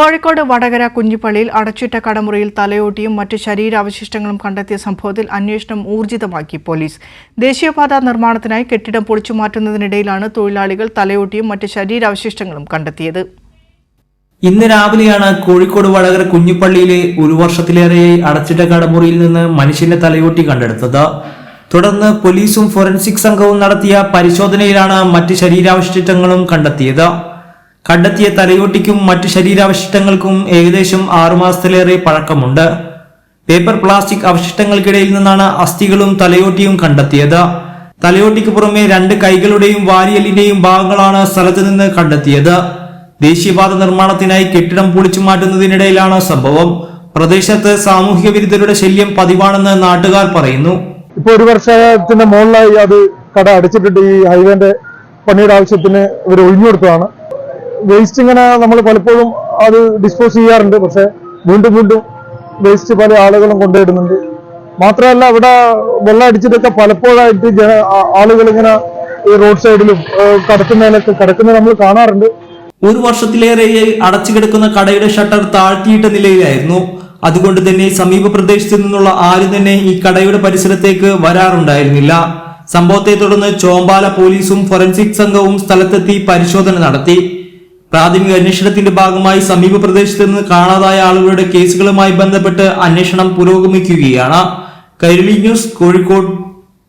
കോഴിക്കോട് വടകര കുഞ്ഞിപ്പള്ളിയിൽ അടച്ചിട്ട കടമുറിയിൽ തലയോട്ടിയും മറ്റ് ശരീരാവശിഷ്ടങ്ങളും കണ്ടെത്തിയ സംഭവത്തിൽ അന്വേഷണം ഊർജിതമാക്കി പോലീസ്. ദേശീയപാത നിർമ്മാണത്തിനായി കെട്ടിടം പൊളിച്ചു മാറ്റുന്നതിനിടയിലാണ് തൊഴിലാളികൾ തലയോട്ടിയും മറ്റ് ശരീരാവശിഷ്ടങ്ങളും കണ്ടെത്തിയത്. ഇന്ന് രാവിലെയാണ് കോഴിക്കോട് വടകര കുഞ്ഞിപ്പള്ളിയിലെ ഒരു വർഷത്തിലേറെയായി അടച്ചിട്ട കടമുറിയിൽ നിന്ന് മനുഷ്യന്റെ തലയോട്ടി കണ്ടെടുത്തത്. തുടർന്ന് പോലീസും ഫോറൻസിക് സംഘവും നടത്തിയ പരിശോധനയിലാണ് മറ്റ് ശരീരാവശിഷ്ടങ്ങളും കണ്ടെത്തിയത്. കണ്ടെത്തിയ തലയോട്ടിക്കും മറ്റ് ശരീരാവശിഷ്ടങ്ങൾക്കും ഏകദേശം ആറുമാസത്തിലേറെ പഴക്കമുണ്ട്. പേപ്പർ പ്ലാസ്റ്റിക് അവശിഷ്ടങ്ങൾക്കിടയിൽ നിന്നാണ് അസ്ഥികളും തലയോട്ടിയും കണ്ടെത്തിയത്. തലയോട്ടിക്ക് പുറമെ രണ്ട് കൈകളുടെയും വാരിയലിന്റെയും ഭാഗങ്ങളാണ് സ്ഥലത്ത് നിന്ന് കണ്ടെത്തിയത്. ദേശീയപാത നിർമ്മാണത്തിനായി കെട്ടിടം പൊളിച്ചു മാറ്റുന്നതിനിടയിലാണ് സംഭവം. പ്രദേശത്ത് സാമൂഹിക വിരുദ്ധരുടെ ശല്യം പതിവാണെന്ന് നാട്ടുകാർ പറയുന്നു. ഇപ്പൊ ഒരു വർഷത്തിന്റെ മുകളിലായി അത് കട അടച്ചിട്ടിട്ട് ഈ ഹൈവേന്റെ പണിയുടെ ആവശ്യത്തിന് ഇവർ ഒഴിഞ്ഞു കൊടുത്തതാണ് വേസ്റ്റ് ഇങ്ങനെ നമ്മൾ പലപ്പോഴും അത് ഡിസ്പോസ് ചെയ്യാറുണ്ട്. പക്ഷെ വീണ്ടും വീണ്ടും വേസ്റ്റ് പല ആളുകളും കൊണ്ടുവരുന്നുണ്ട്. മാത്രമല്ല ഇവിടെ വെള്ളം അടിച്ചിട്ടൊക്കെ പലപ്പോഴായിട്ട് ജന ആളുകൾ ഇങ്ങനെ ഈ റോഡ് സൈഡിലും കടക്കുന്നതിലൊക്കെ കിടക്കുന്നത് നമ്മൾ കാണാറുണ്ട്. ഒരു വർഷത്തിലേറെയായി അടച്ചു കിടക്കുന്ന കടയുടെ ഷട്ടർ താഴ്ത്തിയിട്ട നിലയിലായിരുന്നു. അതുകൊണ്ട് തന്നെ സമീപ പ്രദേശത്തു നിന്നുള്ള ആരും തന്നെ ഈ കടയുടെ പരിസരത്തേക്ക് വരാറുണ്ടായിരുന്നില്ല. സംഭവത്തെ തുടർന്ന് ചോമ്പാല പോലീസും ഫോറൻസിക് സംഘവും സ്ഥലത്തെത്തി പരിശോധന നടത്തി. പ്രാഥമിക അന്വേഷണത്തിന്റെ ഭാഗമായി സമീപ പ്രദേശത്ത് നിന്ന് കാണാതായ ആളുകളുടെ കേസുകളുമായി ബന്ധപ്പെട്ട് അന്വേഷണം പുരോഗമിക്കുകയാണ്. കൈരളി ന്യൂസ് കോഴിക്കോട്.